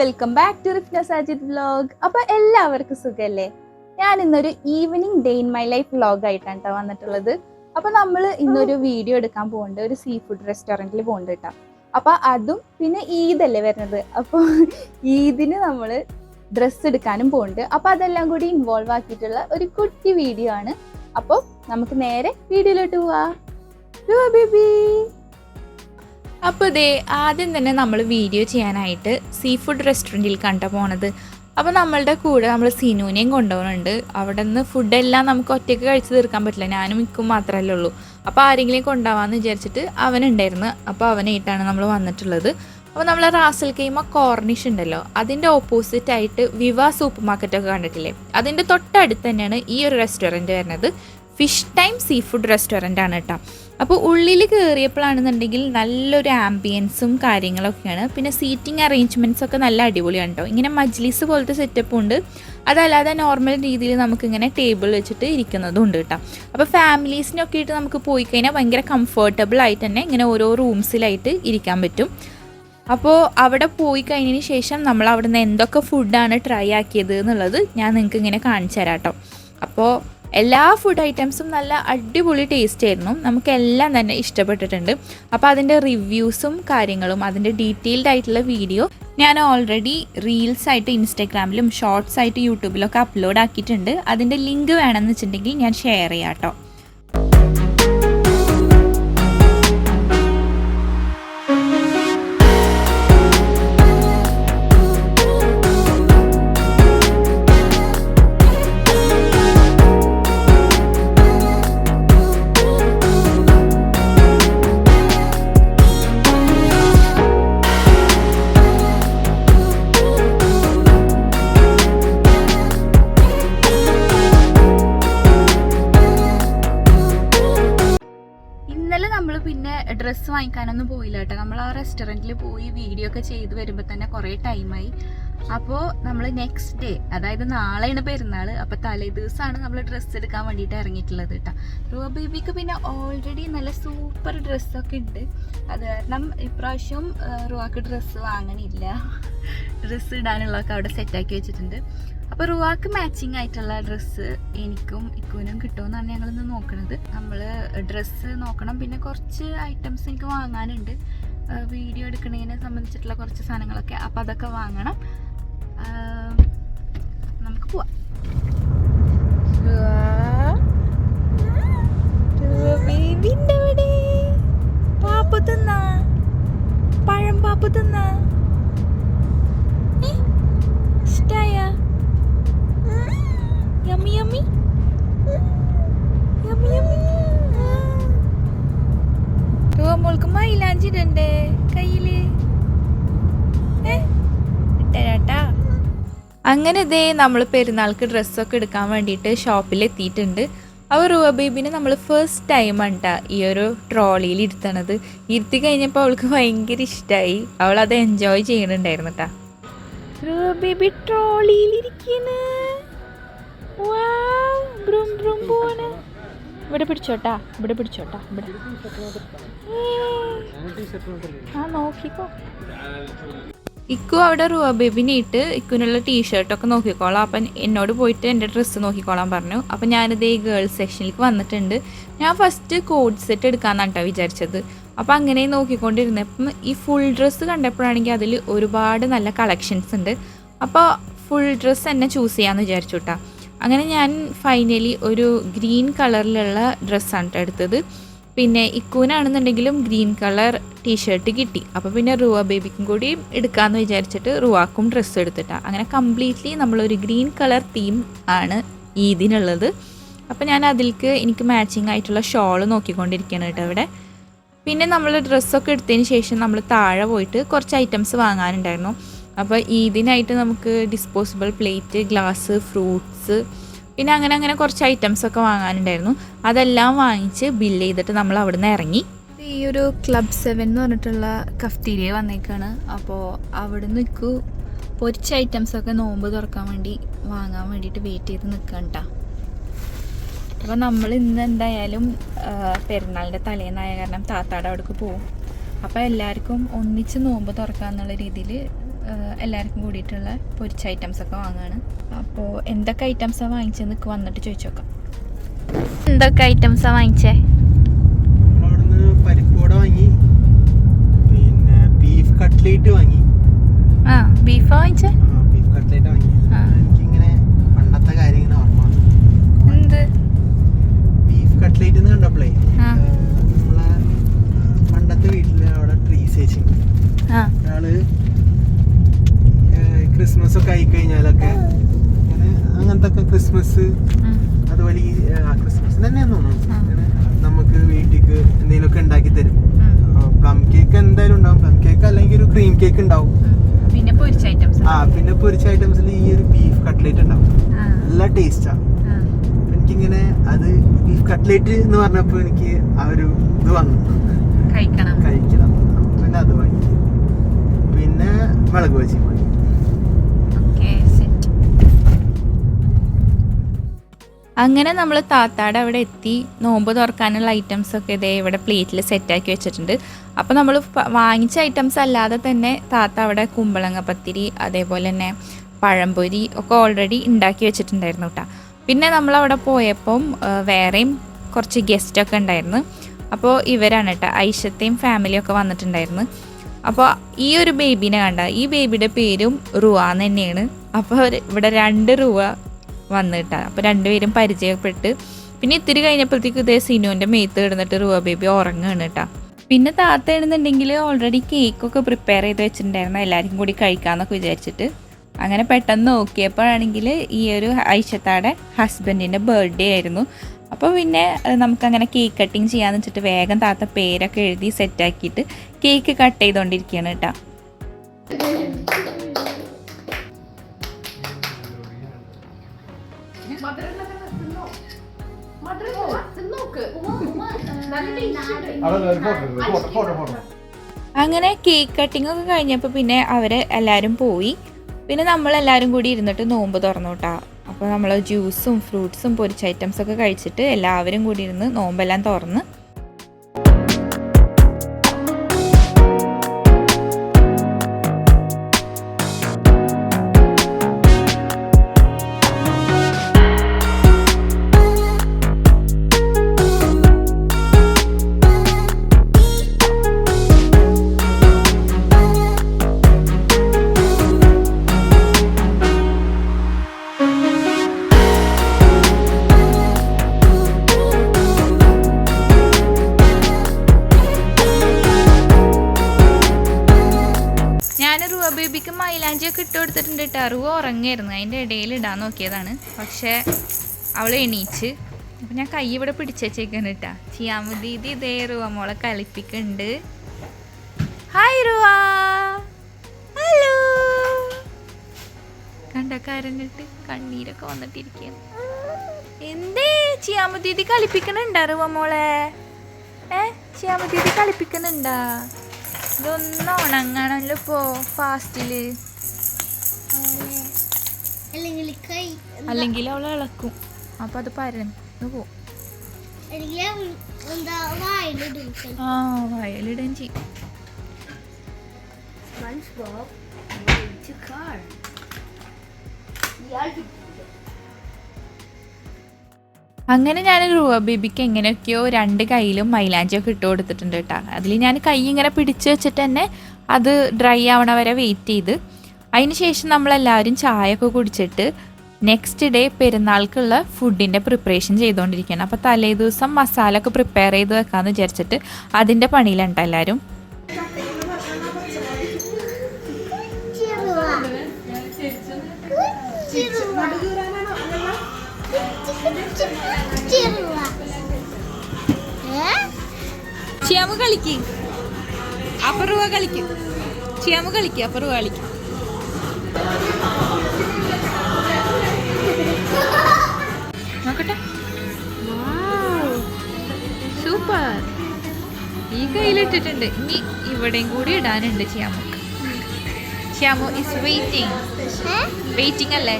Welcome back to Rifna Sajid vlog അപ്പൊ എല്ലാവർക്കും സുഖല്ലേ? ഞാൻ ഇന്നൊരു evening day in my life vlog ആയിട്ടാണ് കേട്ടോ വന്നിട്ടുള്ളത്. അപ്പൊ നമ്മൾ ഇന്നൊരു വീഡിയോ എടുക്കാൻ പോകുന്നുണ്ട് ഒരു സീ ഫുഡ് റെസ്റ്റോറന്റിൽ പോകുന്നുണ്ട് കേട്ടോ അപ്പൊ അതും പിന്നെ ഈദല്ലേ വരുന്നത്. അപ്പോൾ ഈദിന് നമ്മൾ ഡ്രസ്സ് എടുക്കാനും പോകുന്നുണ്ട് അപ്പൊ അതെല്ലാം കൂടി ഇൻവോൾവ് ആക്കിയിട്ടുള്ള ഒരു കുട്ടി വീഡിയോ ആണ്. അപ്പോൾ നമുക്ക് നേരെ വീഡിയോയിലോട്ട് പോവാ. ബേബി. അപ്പോൾ ഇതേ ആദ്യം തന്നെ നമ്മൾ വീഡിയോ ചെയ്യാനായിട്ട് സീ ഫുഡ് റെസ്റ്റോറന്റിൽ കണ്ട പോണത്. അപ്പോൾ നമ്മളുടെ കൂടെ നമ്മൾ സിനുവിനെയും കൊണ്ടുപോകുന്നുണ്ട്. അവിടെ നിന്ന് ഫുഡെല്ലാം നമുക്ക് ഒറ്റയ്ക്ക് കഴിച്ച് തീർക്കാൻ പറ്റില്ല. ഞാനും മിക്കും മാത്രമല്ലേ ഉള്ളൂ. അപ്പോൾ ആരെങ്കിലും കൊണ്ടുപോകാമെന്ന് വിചാരിച്ചിട്ട് അവനുണ്ടായിരുന്നു. അപ്പോൾ അവനായിട്ടാണ് നമ്മൾ വന്നിട്ടുള്ളത്. അപ്പോൾ നമ്മൾ റാസൽ കെയ്മ കോർണിഷ് ഉണ്ടല്ലോ. അതിന്റെ ഓപ്പോസിറ്റ് ആയിട്ട് വിവ സൂപ്പർ മാർക്കറ്റൊക്കെ കണ്ടിട്ടില്ലേ? അതിന്റെ തൊട്ടടുത്ത് തന്നെയാണ് ഈ ഒരു റെസ്റ്റോറന്റ് വരുന്നത്. Fish time seafood restaurant ആണ് കേട്ടോ. അപ്പോൾ ഉള്ളിൽ കയറിയപ്പോഴാണെന്നുണ്ടെങ്കിൽ നല്ലൊരു ആംബിയൻസും കാര്യങ്ങളൊക്കെയാണ്. പിന്നെ സീറ്റിംഗ് അറേഞ്ച്മെന്റ്സ് ഒക്കെ നല്ല അടിപൊളിയാണ് കേട്ടോ ഇങ്ങനെ മജ്ലിസ് പോലത്തെ സെറ്റപ്പ് ഉണ്ട്. അതല്ലാതെ നോർമൽ രീതിയിൽ നമുക്കിങ്ങനെ ടേബിൾ വെച്ചിട്ട് ഇരിക്കുന്നതും ഉണ്ട് കേട്ടോ അപ്പോൾ ഫാമിലീസിനൊക്കെ ആയിട്ട് നമുക്ക് പോയി കഴിഞ്ഞാൽ ഭയങ്കര കംഫർട്ടബിൾ ആയിട്ട് തന്നെ ഇങ്ങനെ ഓരോ റൂംസിലായിട്ട് ഇരിക്കാൻ പറ്റും. അപ്പോൾ അവിടെ പോയി കഴിഞ്ഞതിന് ശേഷം നമ്മൾ അവിടെ നിന്ന് എന്തൊക്കെ ഫുഡാണ് ട്രൈ ആക്കിയത് എന്നുള്ളത് ഞാൻ നിങ്ങൾക്ക് ഇങ്ങനെ കാണിച്ചു തരാം കേട്ടോ അപ്പോൾ എല്ലാ ഫുഡ് ഐറ്റംസും നല്ല അടിപൊളി ടേസ്റ്റ് ആയിരുന്നു. നമുക്കെല്ലാം തന്നെ ഇഷ്ടപ്പെട്ടിട്ടുണ്ട്. അപ്പോൾ അതിന്റെ റിവ്യൂസും കാര്യങ്ങളും അതിന്റെ ഡീറ്റെയിൽഡ് ആയിട്ടുള്ള വീഡിയോ ഞാൻ ഓൾറെഡി റീൽസ് ആയിട്ട് ഇൻസ്റ്റാഗ്രാമിലും ഷോർട്സ് ആയിട്ട് യൂട്യൂബിലൊക്കെ അപ്ലോഡ് ആക്കിയിട്ടുണ്ട്. അതിന്റെ ലിങ്ക് വേണമെന്ന് വെച്ചിട്ടുണ്ടെങ്കിൽ ഞാൻ ഷെയർ ചെയ്യാം കേട്ടോ നമ്മൾ പിന്നെ ഡ്രസ്സ് വാങ്ങിക്കാനൊന്നും പോയില്ല കേട്ടോ. നമ്മൾ ആ റെസ്റ്റോറന്റിൽ പോയി വീഡിയോ ഒക്കെ ചെയ്ത് വരുമ്പോൾ തന്നെ കുറേ ടൈമായി അപ്പോൾ നമ്മൾ നെക്സ്റ്റ് ഡേ അതായത് നാളെയാണ് പെരുന്നാൾ അപ്പോൾ തലേ ദിവസമാണ് നമ്മൾ ഡ്രസ്സ് എടുക്കാൻ വേണ്ടിയിട്ട് ഇറങ്ങിയിട്ടുള്ളത് കേട്ടോ. റൂബ ബേബിക്ക് പിന്നെ ഓൾറെഡി നല്ല സൂപ്പർ ഡ്രസ്സൊക്കെ ഉണ്ട്. അത് കാരണം ഇപ്രാവശ്യം റുവാക്ക് ഡ്രസ്സ് വാങ്ങണില്ല. ഡ്രസ്സ് ഇടാനുള്ളതൊക്കെ അവിടെ സെറ്റാക്കി വെച്ചിട്ടുണ്ട്. അപ്പോൾ റുവാക്ക് മാച്ചിങ് ആയിട്ടുള്ള ഡ്രസ്സ് എനിക്കും ഇക്കുവിനും കിട്ടുമെന്നാണ് ഞങ്ങളിന്ന് നോക്കുന്നത് നമ്മൾ ഡ്രസ്സ് നോക്കണം. പിന്നെ കുറച്ച് ഐറ്റംസ് എനിക്ക് വാങ്ങാനുണ്ട്. വീഡിയോ എടുക്കുന്നതിനെ സംബന്ധിച്ചിട്ടുള്ള കുറച്ച് സാധനങ്ങളൊക്കെ. അപ്പോൾ അതൊക്കെ വാങ്ങണം. നമുക്ക് പോവാം. അങ്ങനെ ഇതേ നമ്മൾ പെരുന്നാൾക്ക് ഡ്രസ്സൊക്കെ എടുക്കാൻ വേണ്ടിയിട്ട് ഷോപ്പിൽ എത്തിയിട്ടുണ്ട് അപ്പോൾ റൂവ ബേബിനെ നമ്മൾ ഫസ്റ്റ് ടൈമാണ് കേട്ടോ ഈ ഒരു ട്രോളിയിൽ ഇരുത്തണത്. ഇരുത്തി കഴിഞ്ഞപ്പോൾ അവൾക്ക് ഭയങ്കര ഇഷ്ടമായി അവൾ അത് എൻജോയ് ചെയ്യണുണ്ടായിരുന്നു കേട്ടോ ട്രോളിയിൽ പോണ്. ഇവിടെ പിടിച്ചോട്ടാ ഇവിടെ പിടിച്ചോട്ടാ ഇവിടെ. ആ നോക്കിക്കോ. ഇക്കു അവിടെ റുവ ബേബിനെ ഇട്ട് ഇക്കുനുള്ള ടീഷർട്ടൊക്കെ നോക്കിക്കോളാം. അപ്പം എന്നോട് പോയിട്ട് എന്റെ ഡ്രസ്സ് നോക്കിക്കോളാൻ പറഞ്ഞു. അപ്പം ഞാനിത് ഈ ഗേൾസ് സെക്ഷനിലേക്ക് വന്നിട്ടുണ്ട്. ഞാൻ ഫസ്റ്റ് കോഡ് സെറ്റ് എടുക്കാമെന്നാണ് കേട്ടോ വിചാരിച്ചത്. അപ്പം അങ്ങനെ നോക്കിക്കൊണ്ടിരുന്നപ്പം ഈ ഫുൾ ഡ്രസ്സ് കണ്ടപ്പോഴാണെങ്കിൽ അതിൽ ഒരുപാട് നല്ല കളക്ഷൻസ് ഉണ്ട്. അപ്പോൾ ഫുൾ ഡ്രസ്സ് തന്നെ ചൂസ് ചെയ്യാമെന്ന് വിചാരിച്ചു കേട്ടോ അങ്ങനെ ഞാൻ ഫൈനലി ഒരു ഗ്രീൻ കളറിലുള്ള ഡ്രസ്സാണ് എടുത്തത്. പിന്നെ ഇക്കൂനാണെന്നുണ്ടെങ്കിലും ഗ്രീൻ കളർ ടീഷർട്ട് കിട്ടി. അപ്പോൾ പിന്നെ റുവ ബേബിക്കും കൂടി എടുക്കാമെന്ന് വിചാരിച്ചിട്ട് റുവാക്കും ഡ്രസ്സ് എടുത്തിട്ടാണ് അങ്ങനെ കംപ്ലീറ്റ്ലി നമ്മളൊരു ഗ്രീൻ കളർ തീം ആണ് ഈദിനുള്ളത് അപ്പോൾ ഞാൻ അതിലേക്ക് എനിക്ക് മാച്ചിങ് ആയിട്ടുള്ള ഷോൾ നോക്കിക്കൊണ്ടിരിക്കുകയാണ് കേട്ടോ ഇവിടെ. പിന്നെ നമ്മൾ ഡ്രസ്സൊക്കെ എടുത്തതിന് ശേഷം നമ്മൾ താഴെ പോയിട്ട് കുറച്ച് ഐറ്റംസ് വാങ്ങാനുണ്ടായിരുന്നു. അപ്പോൾ ഈദിനായിട്ട് നമുക്ക് ഡിസ്പോസിബിൾ പ്ലേറ്റ് ഗ്ലാസ് ഫ്രൂട്ട്സ് പിന്നെ അങ്ങനെ അങ്ങനെ കുറച്ച് ഐറ്റംസ് ഒക്കെ വാങ്ങാനുണ്ടായിരുന്നു. അതെല്ലാം വാങ്ങിച്ച് ബില്ല് ചെയ്തിട്ട് നമ്മൾ അവിടുന്ന് ഇറങ്ങി. ഈ ഒരു ക്ലബ് സെവൻ എന്ന് പറഞ്ഞിട്ടുള്ള കഫ്തീരിയ വന്നേക്കാണ്. അപ്പോൾ അവിടെ നിൽക്കൂ പൊരിച്ച ഐറ്റംസ് ഒക്കെ നോമ്പ് തുറക്കാൻ വേണ്ടി വാങ്ങാൻ വേണ്ടിയിട്ട് വെയിറ്റ് ചെയ്ത് നിൽക്കണം കേട്ടോ അപ്പോൾ നമ്മൾ ഇന്ന് എന്തായാലും പെരുന്നാളിന്റെ തലേന്നായ കാരണം താത്താടെ അവിടേക്ക് പോകും അപ്പോൾ എല്ലാവർക്കും ഒന്നിച്ച് നോമ്പ് തുറക്കാന്നുള്ള രീതിയിൽ എല്ലാവർക്കും കൂടിയിട്ടുള്ള പൊരിച്ച ഐറ്റംസ് ഒക്കെ വാങ്ങുകയാണ് അപ്പോൾ എന്തൊക്കെ ഐറ്റംസാണ് വാങ്ങിച്ചതെന്ന് എനിക്ക് വന്നിട്ട് ചോദിച്ചു നോക്കാം എന്തൊക്കെ ഐറ്റംസാണ് വാങ്ങിച്ചേ? പരിപ്പോട വാങ്ങി പിന്നെ ബീഫ് കട്ട്ലേറ്റ് വാങ്ങി. ആ ബീഫാ വാങ്ങിച്ചേ ബീഫ് കട്ട്ലേറ്റ് വാങ്ങി ആ. എനിക്കിങ്ങനെ പണ്ടത്തെ കാര്യം ഇങ്ങനെ ഓർമ്മ വന്നു എന്ത് ബീഫ് കട്ട്ലേറ്റ് എന്ന് കണ്ടപ്പോഴേ ആ. നമ്മളെ പണ്ടത്തെ വീട്ടിൽ അവിടെ ട്രീസ് വെച്ചിട്ടുണ്ട് ആ ഒരാൾ ക്രിസ്മസ് ഒക്കെ ആയി കഴിഞ്ഞാലൊക്കെ ഇങ്ങനെ അങ്ങനത്തെ ഒക്കെ ക്രിസ്മസ്. അതുപോലെ ഈ ക്രിസ്മസ് തന്നെയാന്ന് തോന്നുന്നു. നമുക്ക് വീട്ടിലേക്ക് എന്തെങ്കിലുമൊക്കെ ഉണ്ടാക്കി തരും. പ്ലം കേക്ക് എന്തായാലും ഉണ്ടാവും. പ്ലം കേക്ക് അല്ലെങ്കിൽ ഒരു ക്രീം കേക്ക് ഉണ്ടാവും. പിന്നെ പൊരിച്ച ഐറ്റംസ് ആ പിന്നെ പൊരിച്ച ഐറ്റംസിൽ ഈ ഒരു ബീഫ് കട്ട്ലേറ്റ് ഉണ്ടാവും. നല്ല ടേസ്റ്റാ എനിക്കിങ്ങനെ അത് ബീഫ് കട്ട്ലേറ്റ് എന്ന് പറഞ്ഞപ്പോൾ എനിക്ക് ആ ഒരു ഇത് വന്നു. കഴിക്കണം. കഴിക്കണം. പിന്നെ അത് വാങ്ങി പിന്നെ മുളക് വാങ്ങി അങ്ങനെ നമ്മൾ താത്താടെ അവിടെ എത്തി. നോമ്പ് തുറക്കാനുള്ള ഐറ്റംസ് ഒക്കെ ഇതേ ഇവിടെ പ്ലേറ്റിൽ സെറ്റാക്കി വെച്ചിട്ടുണ്ട്. അപ്പോൾ നമ്മൾ വാങ്ങിച്ച ഐറ്റംസ് അല്ലാതെ തന്നെ താത്ത അവിടെ കുമ്പളങ്ങ പത്തിരി അതേപോലെ തന്നെ പഴംപൊരി ഒക്കെ ഓൾറെഡി ഉണ്ടാക്കി വെച്ചിട്ടുണ്ടായിരുന്നു കേട്ടോ പിന്നെ നമ്മളവിടെ പോയപ്പം വേറെയും കുറച്ച് ഗസ്റ്റൊക്കെ ഉണ്ടായിരുന്നു. അപ്പോൾ ഇവരാണ് കേട്ടോ ഐഷത്തെയും ഫാമിലിയും ഒക്കെ വന്നിട്ടുണ്ടായിരുന്നു. അപ്പോൾ ഈ ഒരു ബേബിനെ കണ്ട ഈ ബേബിയുടെ പേരും റുവാന്ന് തന്നെയാണ്. അപ്പോൾ ഇവിടെ രണ്ട് റുവ വന്നിട്ടാ. അപ്പോൾ രണ്ടുപേരും പരിചയപ്പെട്ട് പിന്നെ ഇത്തിരി കഴിഞ്ഞപ്പോഴത്തേക്ക് ഇതേ സിനുവിന്റെ മേത്ത് കിടന്നിട്ട് റുവ ബേബി ഉറങ്ങുകയാണ് കേട്ടോ പിന്നെ താത്ത എഴുന്നുണ്ടെങ്കിൽ ഓൾറെഡി കേക്കൊക്കെ പ്രിപ്പയർ ചെയ്ത് വെച്ചിട്ടുണ്ടായിരുന്നു. എല്ലാവരും കൂടി കഴിക്കാമെന്നൊക്കെ വിചാരിച്ചിട്ട്. അങ്ങനെ പെട്ടെന്ന് നോക്കിയപ്പോഴാണെങ്കിൽ ഈ ഒരു ഐഷത്താടെ ഹസ്ബൻഡിന്റെ ബർത്ത്ഡേ ആയിരുന്നു. അപ്പോൾ പിന്നെ നമുക്കങ്ങനെ കേക്ക് കട്ടിങ് ചെയ്യാന്ന് വെച്ചിട്ട് വേഗം താത്ത പേരൊക്കെ എഴുതി സെറ്റാക്കിയിട്ട് കേക്ക് കട്ട് ചെയ്തുകൊണ്ടിരിക്കുകയാണ് കേട്ടോ അങ്ങനെ കേക്ക് കട്ടിംഗ് ഒക്കെ കഴിഞ്ഞപ്പോൾ പിന്നെ അവർ എല്ലാവരും പോയി. പിന്നെ നമ്മളെല്ലാവരും കൂടി ഇരുന്നിട്ട് നോമ്പ് തുറന്നു കേട്ടോ അപ്പോൾ നമ്മൾ ജ്യൂസും ഫ്രൂട്ട്സും പൊരിച്ച ഐറ്റംസ് ഒക്കെ കഴിച്ചിട്ട് എല്ലാവരും കൂടി ഇരുന്ന് നോമ്പെല്ലാം തുറന്ന് കൊടുത്തിട്ടുണ്ട് കേട്ടോ അറിവ് ഉറങ്ങായിരുന്നു. അതിന്റെ ഇടയിൽ ഇടാൻ നോക്കിയതാണ്. പക്ഷേ അവൾ എണീച്ച്. അപ്പം ഞാൻ കൈ ഇവിടെ പിടിച്ചേക്കാണ് കേട്ടാ മതി ചിയാമുദീദി ഇതേ റുവ മോളെ കളിപ്പിക്കുന്നുണ്ട്. ഹായ് റുവ. ഹലോ കണ്ട കരഞ്ഞിട്ട് കണ്ണീരൊക്കെ വന്നിട്ടിരിക്കുകയാണ്. എന്തേ? ചിയാമുദീദി കളിപ്പിക്കണുണ്ടാ റുവ മോളെ? ഏ? ചിയാമുദീദി കളിപ്പിക്കുന്നുണ്ടാ? ഇതൊന്നും ഉണങ്ങണല്ലോ ഇപ്പോ ഫാസ്റ്റിൽ അല്ലെങ്കിൽ കൈ അല്ലെങ്കിൽ അവൾ ഇളക്കും. അപ്പൊ അത് പരന്ന് പോവും. ആ ചെയ്യും. അങ്ങനെ ഞാൻ രൂപ ബേബിക്ക് എങ്ങനെയൊക്കെയോ രണ്ട് കയ്യിലും മൈലാഞ്ചിയൊക്കെ ഇട്ട് കൊടുത്തിട്ടുണ്ട് കേട്ടോ. അതിൽ ഞാൻ കൈ ഇങ്ങനെ പിടിച്ചു വെച്ചിട്ട് തന്നെ അത് ഡ്രൈ ആവണ വരെ വെയിറ്റ് ചെയ്ത്. അതിന് ശേഷം നമ്മളെല്ലാവരും ചായയൊക്കെ കുടിച്ചിട്ട് നെക്സ്റ്റ് ഡേ പെരുന്നാൾക്കുള്ള ഫുഡിന്റെ പ്രിപ്പറേഷൻ ചെയ്തുകൊണ്ടിരിക്കുകയാണ് അപ്പോൾ തലേ ദിവസം മസാല ഒക്കെ പ്രിപ്പയർ ചെയ്ത് വെക്കാമെന്ന് വിചാരിച്ചിട്ട് അതിന്റെ പണിയിലുണ്ട് എല്ലാവരും ചിയാമു കളിക്ക് അപ്പുറവ കളിക്ക് ചിയാമു കളിക്ക് അപ്പുറവ കളിക്ക് നോക്കട്ടെ. സൂപ്പർ. ഈ കയ്യിലിട്ടിട്ടുണ്ട്. ഇനി ഇവിടെയും കൂടി ഇടാനുണ്ട് Chiyamu Chiyamu is waiting waiting അല്ലേ?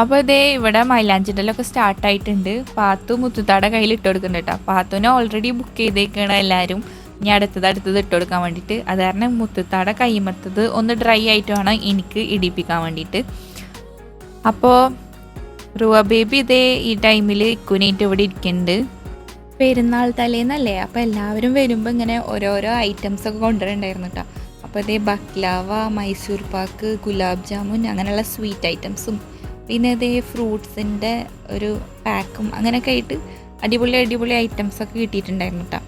അപ്പോൾ ഇതേ ഇവിടെ മൈലാഞ്ചിടലൊക്കെ സ്റ്റാർട്ട് ആയിട്ടുണ്ട്. പാത്തു മുത്തുത്താടെ കയ്യിൽ ഇട്ട് കൊടുക്കുന്നുണ്ട് കേട്ടോ പാത്തുവിനെ ഓൾറെഡി ബുക്ക് ചെയ്തേക്കാണ് എല്ലാവരും ഇനി അടുത്തത് അടുത്തത് ഇട്ട് കൊടുക്കാൻ വേണ്ടിയിട്ട്. അത് കാരണം മുത്തുത്താടെ കൈമത്തത് ഒന്ന് ഡ്രൈ ആയിട്ട് വേണം എനിക്ക് ഇടിപ്പിക്കാൻ വേണ്ടിയിട്ട്. അപ്പോൾ റുവ ബേബി ഇതേ ഈ ടൈമിൽ ഇക്കുനായിട്ട് ഇവിടെ ഇരിക്കുന്നുണ്ട് പെരുന്നാൾ തലേന്നല്ലേ? അപ്പോൾ എല്ലാവരും വരുമ്പോൾ ഇങ്ങനെ ഓരോരോ ഐറ്റംസ് ഒക്കെ കൊണ്ടുവരണ്ടായിരുന്നു കേട്ടോ അപ്പോൾ ഇതേ ബക്ലാവ മൈസൂർ പാക്ക് ഗുലാബ് ജാമുൻ അങ്ങനെയുള്ള സ്വീറ്റ് ഐറ്റംസും പിന്നെ ഇതേ ഫ്രൂട്ട്സിന്റെ ഒരു പാക്കും അങ്ങനെയൊക്കെ ആയിട്ട് അടിപൊളി അടിപൊളി ഐറ്റംസ് ഒക്കെ കിട്ടിയിട്ടുണ്ടായിരുന്നു കേട്ടോ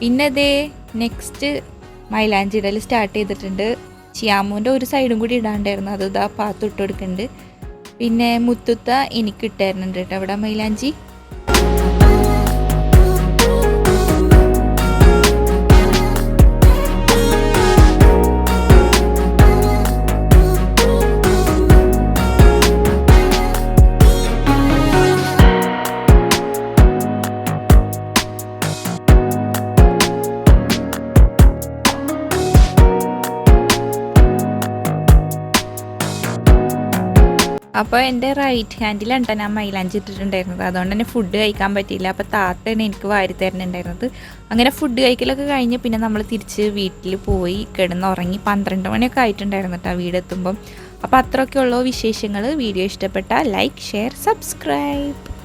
പിന്നെ ദേ നെക്സ്റ്റ് മൈലാഞ്ചി ഇടൽ സ്റ്റാർട്ട് ചെയ്തിട്ടുണ്ട്. ചിയാമൂന്റെ ഒരു സൈഡും കൂടി ഇടാണ്ടായിരുന്നു. അത് ഇതാ പാത്ത് ഇട്ട് കൊടുക്കുന്നുണ്ട് പിന്നെ മുത്തുത്ത എനിക്ക് ഇട്ടായിരുന്നുണ്ട് കേട്ടോ. അവിടെ മൈലാഞ്ചി? അപ്പോൾ എന്റെ റൈറ്റ് ഹാൻഡിലാണ് കേട്ടോ ഞാൻ മൈലാഞ്ചി ഇട്ടിട്ടുണ്ടായിരുന്നത്. അതുകൊണ്ട് തന്നെ ഫുഡ് കഴിക്കാൻ പറ്റിയില്ല. അപ്പോൾ താത്തയാണ് എനിക്ക് വാരി തരുന്നുണ്ടായിരുന്നത്. അങ്ങനെ ഫുഡ് കഴിക്കലൊക്കെ കഴിഞ്ഞ് പിന്നെ നമ്മൾ തിരിച്ച് വീട്ടിൽ പോയി കിടന്നുറങ്ങി പന്ത്രണ്ട് മണിയൊക്കെ ആയിട്ടുണ്ടായിരുന്നു കേട്ടോ വീടെത്തുമ്പം. അപ്പോൾ അത്രയൊക്കെ ഉള്ളൂ വിശേഷങ്ങൾ വീഡിയോ ഇഷ്ടപ്പെട്ടാൽ ലൈക്ക് ഷെയർ സബ്സ്ക്രൈബ്